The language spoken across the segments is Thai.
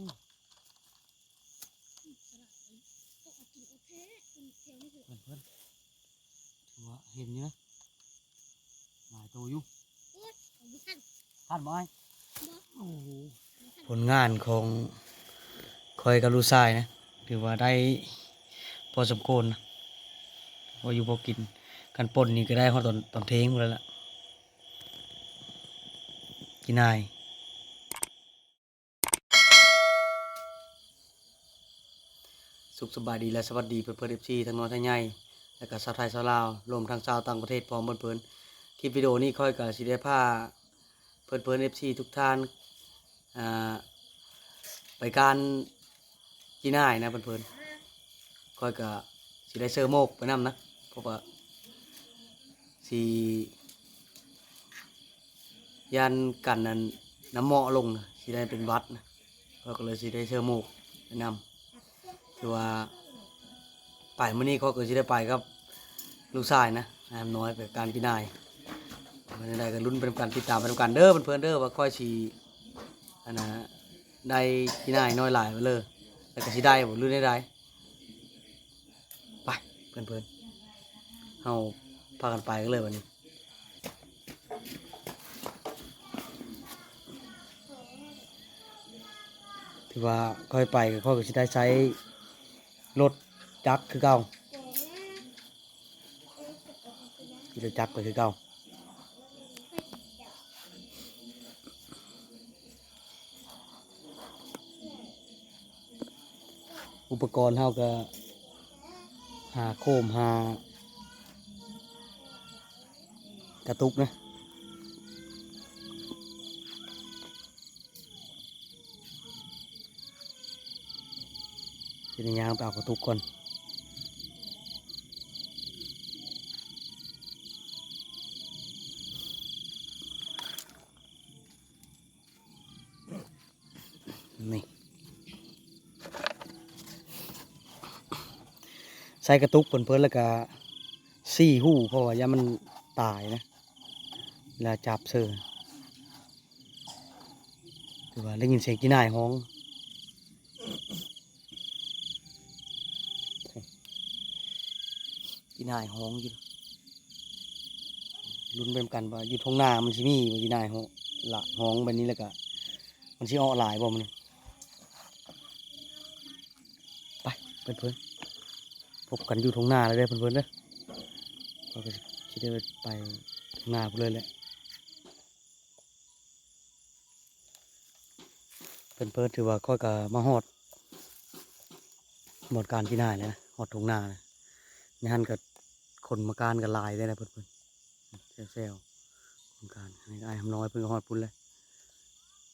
อืมสลัดเลยตกเอากินโอเคคุณเทียวนี่คือเพื่อนเพื่อนถือว่าเห็นอยู่นะหลายตัวอยู่ของบุษันคาดบ่ไอ้บ่โอ้โหบุษันผลงานของคอยกับลูกชายนะถือว่าได้พอสมควรนะพออยู่พอกินกันป่นนี่ก็ได้ฮอดตอนตอนเทงหมดแล้วล่ะกินนาย สุขสบายดีและสวัสดีเพื่อนเพื่อนเอฟซีทั้งน้อยทั้งใหญ่และก็ชาวไทยชาวลาวรวมทั้งชาวต่างประเทศพร้อมเพื่อนเพื่อนคลิปวิดีโอนี้ค่อยกับสิได้ผ้าเพื่อนเพื่อนเอฟซีทุกท่านอ่าไปการกินนายนะเพื่อนเพื่อนค่อยกับสิได้เสื้อโมกไปนํนะเพราะว่าสียันกันนั้นน้ำเหมาะลงสิได้เป็นวัดนะก็เลยสิได้เสื้อโมกไปนำคือว่าไปมื้อนี้เขาก็สิได้ไปกับ ลูกชายนะนายน้อยไปการกินนายมันได้กันลุ้นเป็นการติดตามไปทำกันเด้อเพื่อนเด้อว่าค่อยสีอันนะได้กินนายน้อยหลายไปเลยแล้วก็สิได้บ่รู้ได้ได้ไปเพื่อนๆเฮาพากันไปกันเลยวันนี้ถือว่าค่อยไปก็ค่อยชิได้ใช้ รถจักรคือเก่าที่รถจักรไปคือเก่าอุปกรณ์เฮาก็ หาโคมหากระตุกนะ ทีนี้ยางไปเอากระตุกก่อนนี่ใส่กระตุกเพิ่นๆแล้วก็สี่หู้เพราะว่ายามันตายนะเวลาจับเสือคือว่าได้ยินเสียงกีน่ายห้อง กี นายหงอยู่ลุ้นเป็นกันว่าอยู่ทงหน้ามันสิมีว่ากีนายห้องละห้องแบบนี้แล้วก็มันสิออกหลายบ่มันไปเพื่อนเพื่อนๆพบกันอยู่ทงหน้าเลยเด้เพื่อนเพื่อนๆเด้อก็สิได้ไปทงหน้าไปเลยแหละเพื่อนเพื่อนๆถือว่าค่อยกับมาฮอดหมดการกีนายเลยนะฮอดทงหน้าเลยนี่ฮันกับ คนมาการกับลายได้นะเพื่อนๆเซลๆคนการนี่ไอ้ทำน้อยเพิ่งก็ฮอดพุ่นเลย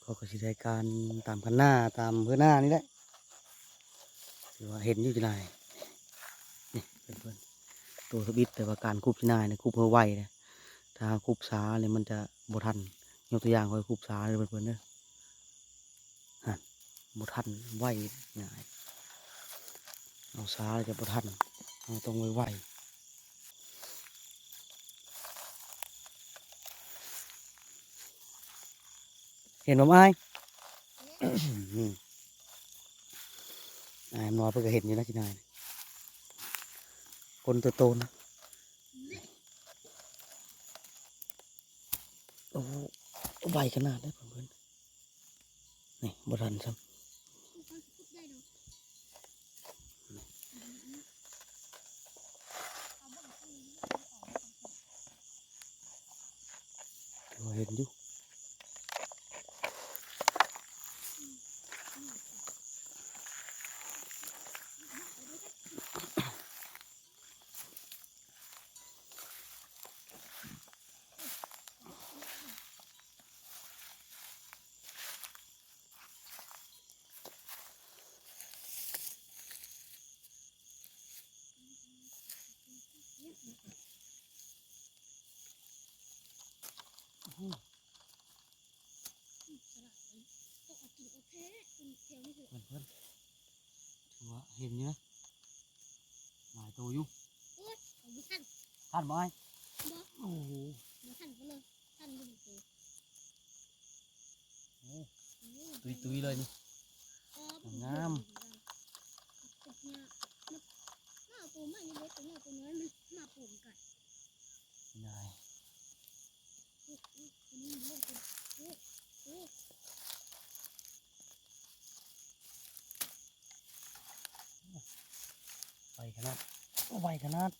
เขาก็สิได้การตามคันหน้าตามเพื่อนหน้านี่แหละถือว่าเห็นอยู่ที่ไหนนี่เพื่อนๆตัวสบิดแต่ว่าการคูบที่นายเนี่ยคูบเพื่อไวเลยถ้าคูบช้าเลยมันจะบทันยกตัวอย่างคอยคูบช้าเลยเพื่อนๆเนอะฮะบทันไวง่ายเอาช้าจะบทันเราต้องไวไว เห็นผมไอ้ายอืมไอ้ายมนอเพื่อเห็นอยู่นะที่นายคนตัวโตนะโอ้โหไวขนาดได้เพื่อนนี่บทันซ้คุณพูดได้เนาะำเห็นอยู่สลัดเลยตกเอากินโอเคคุณเทียวนี่คือ เพื่อนเพื่อนๆถือว่าเห็นอยู่นะหลายตัวอยู่ ของบุษั นคาดบ่ไอ้บ่โอ้โหบุษันก็เลยท่านบุญตัวตุยตุยๆเลยนี่งามเนี่ยมาปูมาอยู่เล็กตัวเนี่ยตัวน้อยมันมาปูมกันได้นี่นี่นี่นี่นี่ไวขนาดไวขนาด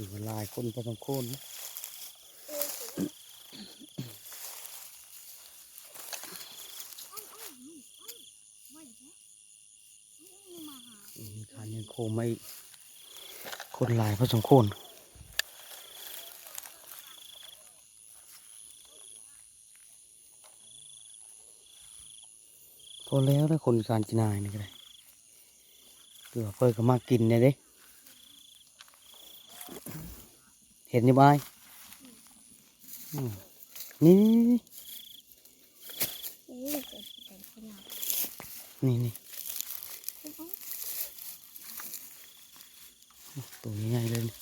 ถือว่าลายคนพอสมควรนะมานยังโคไม่คนลายพอสมควรพอแล้วนะคนการจินายนี่ก็ได้เกือเพิ่นก็มากินเนี่ยเด้ เห็นอยังไงนี่นี่นี่ตัวใหญ่เลยนี่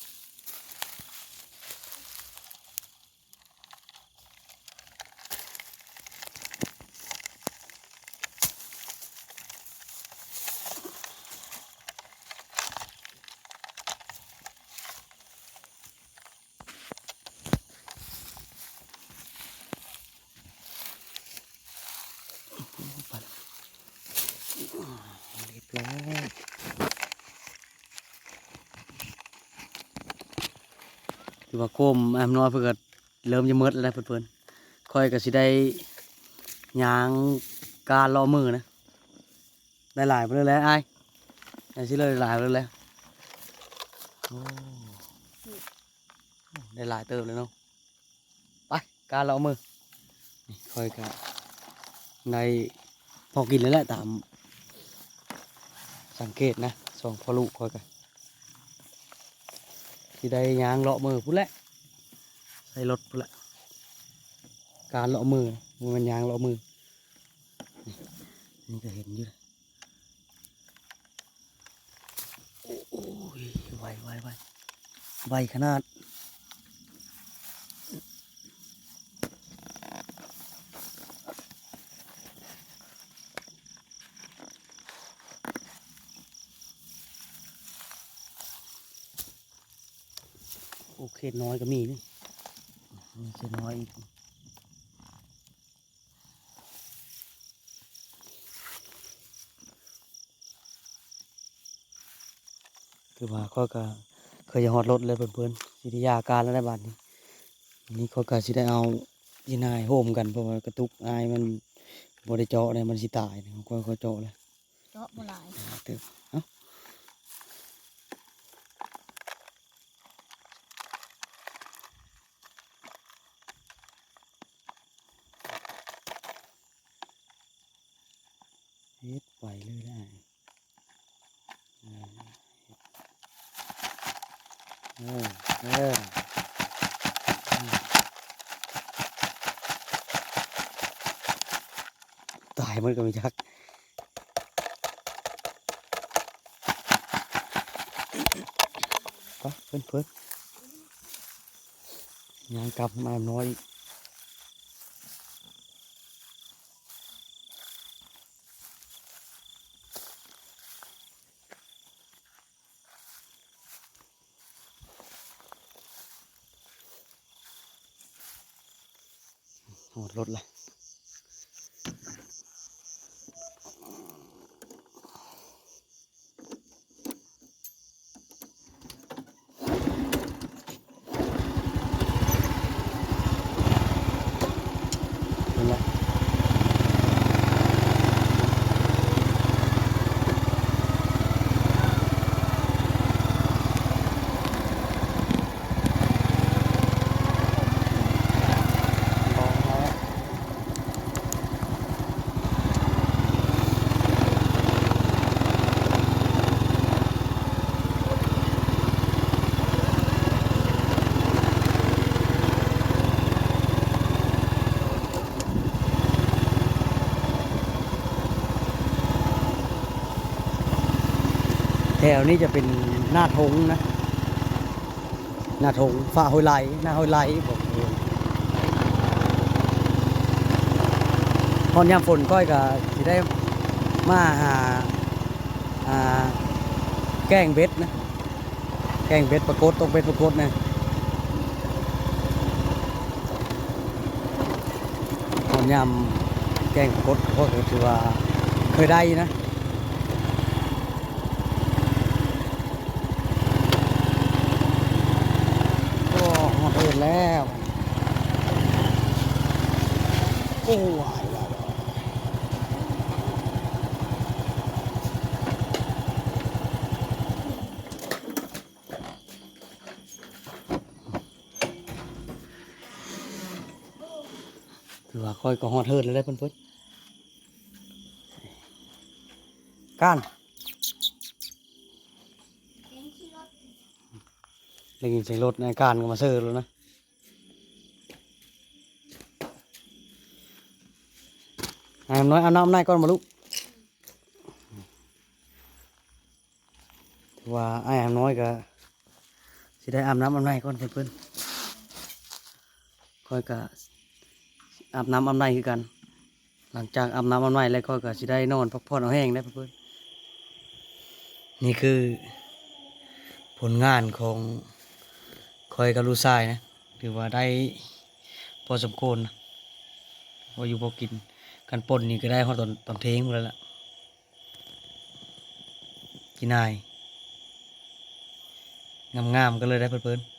ไปเรียบร้อย คือว่าโคมแอมน้อยเพื่อก็เริ่มจะมืดแล้วเพื่อนๆค่อยก็สิได้ยางการรอมือนะได้หลายไปเลยแล้วไอ้ได้สิเลยหลายไปเลยแล้วได้หลายเติมเลยเนาะไปการรอมือค่อยก็ในพอกินแล้วแหละตามสังเกตนะสองพอลูกค่อยกัน ที่ได้ยางเลาะมือพุ่นแหละใส่รถพุ่นแหละการเลาะมือมันยางเลาะมือนี่นี่ก็เห็นอยู่เลยโอ้ยไวไวไวไวขนาด โอเคน้อยก็มีนี่มีเขตน้อยอีกคือว่าก็ก็เคยจะหอดรถเลยเพื่อนๆสิทยาการแล้วได้บัดนี้นี่เขาก็สิได้เอายีนายโฮมกันเพราะว่ากระตุกอายมันบริเจาะเลยมันสิตายนะเขาก็เจาะเลยเจาะบ่หลายเติบเอ้าเฮ็ดไปเลยได้อ่าเออเอออืม ตายมันก็ไม่ชักไปเพื่อนเพื่อนยางกลับมาน้อยหมดรถละ วนี้จะเป็นหน้าทงนะ หน้าทงฝ่าห้วยไหลหน้าห้วยไหลบอกพอนยามฝนก้อยก็สิได้มาหาแกงเบ็ดนะ แกงเบ็ดประกดตกเบ็ดประกดนะพอนยามแกงประกดก็ถือว่าเคยได้นะ โอ้หอดเอิน แล้ว โอ้วายวายวายคือว่าค่อยก็หอดเฮินแล้วได้เพิ่นเพิ่นก้านแกงขี้รถได้ยินเสียงรถในการก็มาเซอร์แล้วนะไอ้น้อยเอาน้ำในก่อนมาลูกถือว่าไอ้แอมน้อยก็สิได้อาบน้ำอาบในก่อนเพื่อนๆค่อยก็อาบน้ำอาบในคือกันหลังจากอาบน้ำอาบในแล้วก็ก็สิได้นอนพักผ่อนเอาแห้งได้เพื่อนนี่คือผลงานของคอยกับลูกชายนะถือว่าได้พอสมควรนะพออยู่พอกิน กันปนนี่ก็ได้ฮอดตอนตอนเทงหมดแล้วล่ะกินนายงามๆก็เลยได้เพิ่นๆ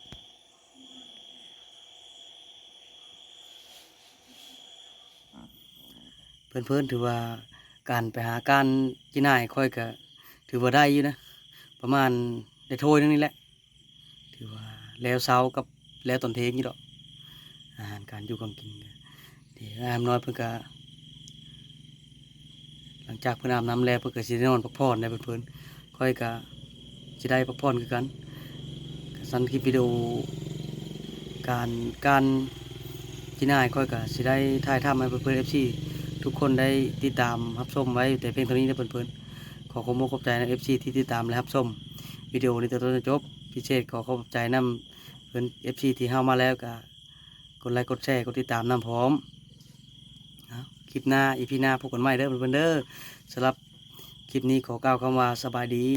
เพื่อนถือว่าการไปหาการกินนายค่อยก็ถือว่าได้อยู่นะ ประมาณได้โทยนึงนี่แหละ ถือว่าแล้วเช้ากับแล้วตอนเทงนี่ดอกอาหารการอยู่กันกินก็เดี๋ยวอามน้อยเพิ่นก็ หลังจากเพิ่นอาบน้ำแล้วเพิ่นก็สิได้นอนพักผ่อนได้เพิ่นๆค่อยก็สิได้พักผ่อนคือกันสั้นคลิปวิดีโอการการกินอาหารค่อยก็สิได้ถ่ายทำให้เพิ่อนๆ FC ทุกคนได้ติดตามรับชมไว้แต่เพียงเท่านี้นะเพิ่อนๆขอขอบคุณขอบใจนะ FC ที่ติดตามและรับชมวิดีโอนี้ตั้งแต่ต้นจนจบพิเศษขอขอบใจนำเพื่อนเอฟซีที่เข้ามาแล้วก็กดไลค์กดแชร์กดติดตามนำพร้อม คลิปหน้าอีพีหน้าพบกันใหม่เด้อเพื่อนเด้อสำหรับคลิปนี้ขอกล่าวคำว่าสบายดี